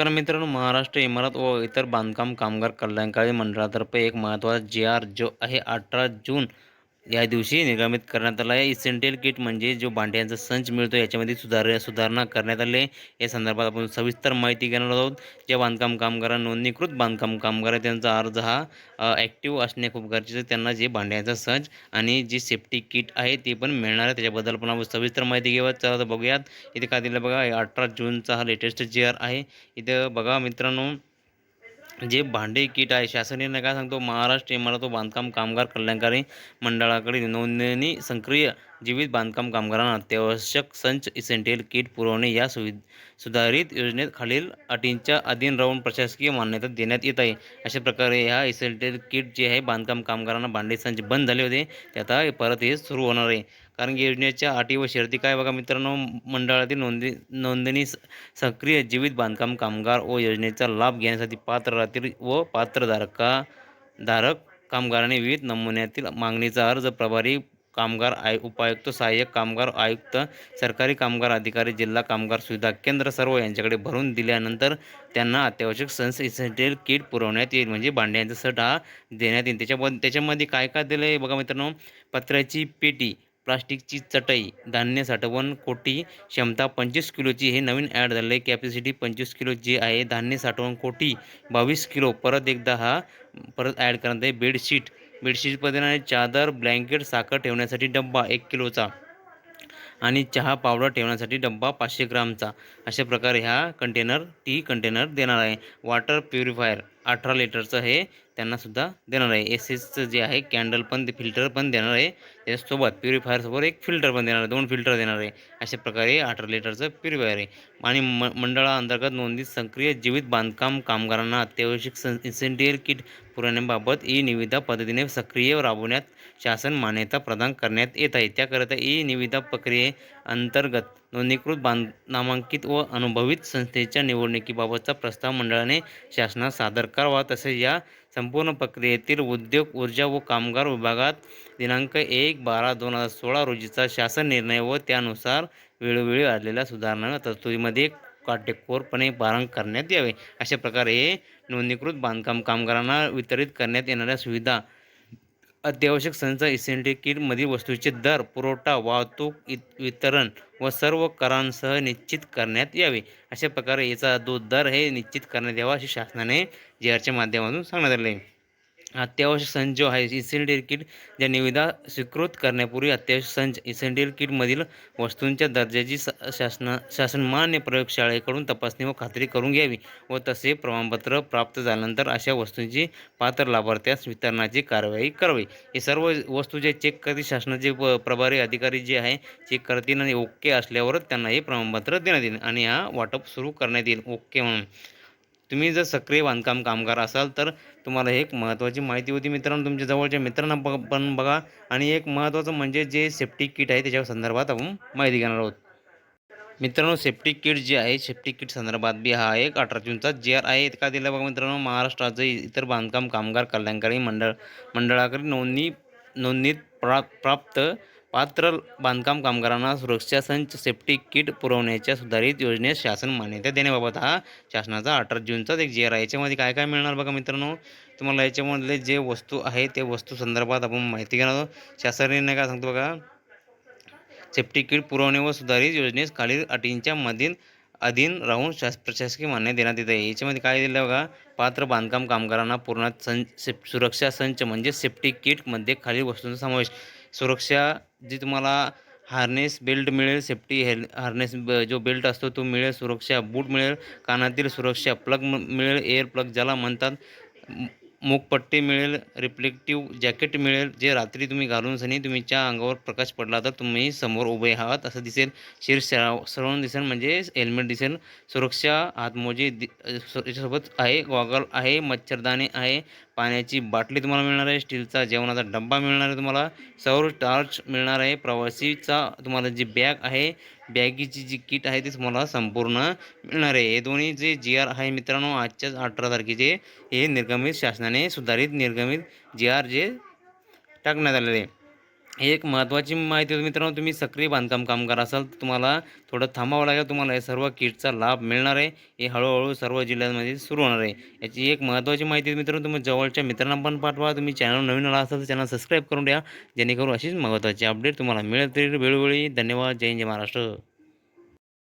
नमस्कार मित्रांनो महाराष्ट्र इमारत व इतर बांधकाम कामगार कल्याणकारी मंडळातर्फे एक महत्त्वाचा जी आर जो आहे अठरा जून या दिवशी निर्गमित करण्यात आला आहे. इसेंटियल किट म्हणजे जो भांड्यांचा संच मिळतो याच्यामध्ये सुधार सुधारणा करण्यात आले या संदर्भात आपण सविस्तर माहिती घेणार आहोत. जे बांधकाम कामगार नोंदणीकृत बांधकाम कामगार आहे त्यांचा अर्ज हा ॲक्टिव्ह असणे खूप गरजेचं आहे. त्यांना जे भांड्यांचा संच आणि जी सेफ्टी किट आहे ते पण मिळणार आहे. त्याच्याबद्दल पण आपण सविस्तर माहिती घेऊयात. चला तर बघूयात. इथे काय दिलं बघा. अठरा जूनचा हा लेटेस्ट जे आहे. इथं बघा मित्रांनो जे भांडे किट आहे शासनाने काय सांगतो महाराष्ट्र इमारत बांधकाम कामगार कल्याणकारी मंडळाकडे नोंदणी सक्रिय जीवित बांधकाम कामगारांना अत्यावश्यक संच इसेंटियल किट पुरवणे या सुवि सुधारित योजनेत खालील अटींच्या अधीन राहून प्रशासकीय मान्यता देण्यात येत आहे. अशा प्रकारे ह्या इसेंटियल किट जे आहे बांधकाम कामगारांना भांडे संच बंद झाले होते ते आता परत हे सुरू होणार आहे. कारण की योजनेच्या अटी व शर्ती काय बघा मित्रांनो मंडळातील नोंदणी नोंदणी सक्रिय जीवित बांधकाम कामगार व योजनेचा लाभ घेण्यासाठी पात्र राहतील व पात्रधारका धारक कामगाराने विविध नमुन्यातील मागणीचा अर्ज प्रभारी कामगार आय उपायुक्त सहाय्यक कामगार आयुक्त सरकारी कामगार अधिकारी जिल्हा कामगार सुविधा केंद्र सर्व यांच्याकडे भरून दिल्यानंतर त्यांना अत्यावश्यक सन्स इसेंटियल किट पुरवण्यात येईल. म्हणजे भांड्यांचा सट हा देण्यात येईल. त्याच्यामध्ये त्याच्यामध्ये काय काय दिलं आहे बघा मित्रांनो पत्र्याची पेटी प्लास्टिकची चटई धान्य साठवण कोटी क्षमता पंचवीस किलोची हे नवीन ॲड झालं आहे कॅपॅसिटी पंचवीस किलो जी आहे धान्य साठवण कोटी बावीस किलो. परत एकदा हा परत ॲड करण्यात आहे. बेडशीट बेडशीटमध्ये चादर ब्लँकेट साखर ठेवण्यासाठी डब्बा एक किलोचा आणि चहा पावडर ठेवण्यासाठी डब्बा पाचशे ग्रामचा. अशा प्रकारे ह्या कंटेनर टी कंटेनर देणार आहे. वॉटर प्युरिफायर अठरा लिटरचं हे त्यांनासुद्धा देणार आहे. एस एसचं जे आहे कॅन्डल पण ते फिल्टर पण देणार आहे. त्याच्यासोबत प्युरिफायरसोबत एक फिल्टर पण देणार आहे. दोन फिल्टर देणार आहे. अशा प्रकारे अठरा लिटरचं प्युरिफायर आहे. आणि म मंडळाअंतर्गत नोंदणीत सक्रिय जीवित बांधकाम कामगारांना अत्यावश्यक सन इन्सेंटियल किट पुरवण्याबाबत ई निविदा पद्धतीने सक्रिय राबवण्यात शासन मान्यता प्रदान करण्यात येत आहे. त्याकरिता ई निविदा प्रक्रिये अंतर्गत नोंदणीकृत बांध नामांकित व अनुभवित संस्थेच्या निवडणुकीबाबतचा प्रस्ताव मंडळाने शासनास सादर करावा तसेच या संपूर्ण प्रक्रियेतील उद्योग ऊर्जा व कामगार विभागात दिनांक एक बारा दोन हजार सोळा रोजीचा शासन निर्णय व त्यानुसार वेळोवेळी आलेल्या सुधारणा तरतुदीमध्ये काटेकोरपणे पालन करण्यात यावे. अशा प्रकारे नोंदणीकृत बांधकाम कामगारांना वितरित करण्यात येणाऱ्या सुविधा अत्यावश्यक संचा इसेंटिक किटमधील वस्तूचे दर पुरवठा वाहतूक वितरण व सर्व करांसह निश्चित करण्यात यावे. अशा प्रकारे याचा जो दर हे निश्चित करण्यात यावा असे शासनाने जे आरच्या माध्यमातून सांगण्यात आले अत्यावश्यक संच जो आहे इसेंटियल किट ज्या निविदा स्वीकृत करण्यापूर्वी अत्यावश्यक संच इसेंटियल किटमधील वस्तूंच्या दर्जाची शासना शासनमान्य प्रयोगशाळेकडून तपासणी व खात्री करून घ्यावी व तसे प्रमाणपत्र प्राप्त झाल्यानंतर अशा वस्तूंची पात्र लाभार्थ्यास वितरणाची कारवाई करावी. हे सर्व वस्तू जे चेक करतील शासनाचे प्रभारी अधिकारी जे आहे चेक करतील आणि ओके असल्यावरच त्यांना हे प्रमाणपत्र देण्यात येईल आणि हा वाटप सुरू करण्यात येईल. ओके म्हणून. तुम्ही जर सक्रिय बांधकाम कामगार असाल तर तुम्हाला एक महत्त्वाची माहिती होती मित्रांनो. तुमच्या जवळच्या मित्रांना ब पण बघा. आणि एक महत्त्वाचं म्हणजे जे सेफ्टी किट आहे त्याच्या संदर्भात आपण माहिती घेणार आहोत. मित्रांनो सेफ्टी किट जे आहे सेफ्टी किट संदर्भात बी हा एक अठरा जूनचा जे आर आहे. का दिला बघा मित्रांनो महाराष्ट्राचं इतर बांधकाम कामगार कल्याणकारी मंडळ मंडळाकडे नोंदणी नोंदणीत प्रा प्राप्त पात्र बांधकाम कामगारांना सुरक्षा संच सेफ्टी किट पुरवण्याच्या सुधारित योजनेस शासन मान्यता देण्याबाबत हा शासनाचा अठरा जूनचाच एक जी आर आहे. याच्यामध्ये काय काय मिळणार बघा मित्रांनो? तुम्हाला याच्यामधले जे वस्तू आहे ते वस्तू संदर्भात आपण माहिती घेणार आहोत. शासनाने काय सांगतो बघा? सेफ्टी किट पुरवणे व सुधारित योजनेस खालील अटींच्या मधील अधीन राहून शास प्रशासकीय मान्य देण्यात येत. आहे याच्यामध्ये काय दिलं बघा? पात्र बांधकाम कामगारांना पूर्ण संच सुरक्षा संच म्हणजे सेफ्टी किटमध्ये खालील वस्तूंचा समावेश. सुरक्षा जी तुम्हाला हार्नेस बेल्ट मिळेल सेफ्टी हेल हार्नेस जो बेल्ट असतो तो मिळेल सुरक्षा बूट मिळेल कानातील सुरक्षा प्लग मिळेल एअर प्लग ज्याला म्हणतात मूकपट्टी मिळेल रिफ्लेक्टिव्ह जॅकेट मिळेल जे रात्री तुम्ही घालून सनी तुमच्या अंगावर प्रकाश पडला तर तुम्ही समोर उभे आहात असं दिसेल. शिर सरवून दिसेल म्हणजे हेल्मेट दिसेल. सुरक्षा हातमोजे दि याच्यासोबत आहे गॉगल आहे मच्छरदाणी आहे पाण्याची बाटली तुम्हाला मिळणार आहे स्टीलचा जेवणाचा डब्बा मिळणार आहे तुम्हाला सौर टॉर्च मिळणार आहे प्रवासीचा तुम्हाला जी बॅग आहे बॅगीची जी किट आहे ती तुम्हाला संपूर्ण मिळणार आहे. हे दोन्ही जे जी आर आहे मित्रांनो आजच्याच अठरा तारखेचे हे निर्गमित शासनाने सुधारित निर्गमित जी आर जे टाकण्यात आलेले आहे. एक महत्त्वाची माहिती होती मित्रांनो तुम्ही सक्रिय बांधकाम कामगार असाल तर तुम्हाला थोडं थांबावं लागेल. तुम्हाला या सर्व किटचा लाभ मिळणार आहे. हे हळूहळू सर्व जिल्ह्यांमध्ये सुरू होणार आहे. याची एक महत्त्वाची माहिती मित्रांनो तुम्ही जवळच्या मित्रांना पण पाठवा. तुम्ही चॅनल नवीन आला असाल तर चॅनल सबस्क्राईब करून द्या जेणेकरून अशीच महत्त्वाची अपडेट तुम्हाला मिळत राहील वेळोवेळी धन्यवाद. जय हिंद जय महाराष्ट्र.